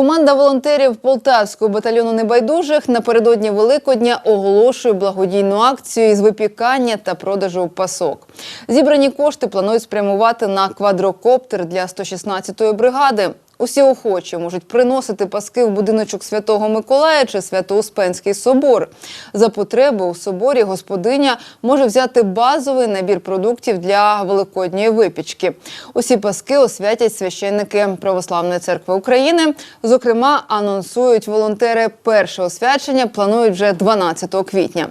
Команда волонтерів Полтавського батальйону небайдужих напередодні Великодня оголошує благодійну акцію із випікання та продажу пасок. Зібрані кошти планують спрямувати на квадрокоптер для 116-ї бригади. Усі охочі можуть приносити паски в будиночок Святого Миколая чи Свято-Успенський собор. За потреби у соборі господиня може взяти базовий набір продуктів для великодньої випічки. Усі паски освятять священники Православної церкви України. Зокрема, анонсують волонтери перше освячення планують вже 12 квітня.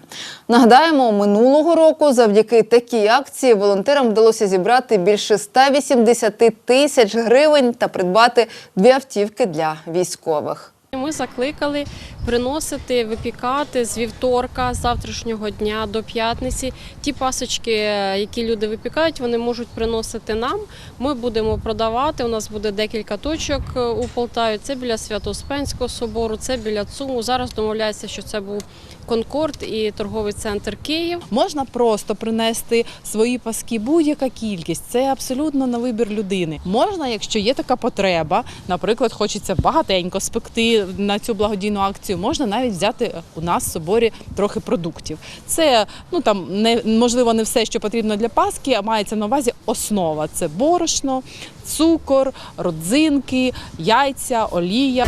Нагадаємо, минулого року завдяки такій акції волонтерам вдалося зібрати більше 180 тисяч гривень та придбати дві автівки для військових. Ми закликали приносити, випікати з вівторка, з завтрашнього дня до п'ятниці. Ті пасочки, е, які люди випікають, вони можуть приносити нам. Ми будемо продавати. У нас буде декілька точок е, у Полтаві. Це біля Свято-Успенського собору, це біля ЦУМу. Зараз домовляється, що це був Конкорд і торговий центр Київ. Можна просто принести свої паски, будь-яка кількість. Це абсолютно на вибір людини. Можна, якщо є така потреба, наприклад, хочеться багатенько спекти на цю благодійну акцію. Можна навіть взяти у нас в соборі трохи продуктів. Це ну там не можливо не все, що потрібно для паски, а мається на увазі основа. Це борошно, цукор, родзинки, яйця, олія.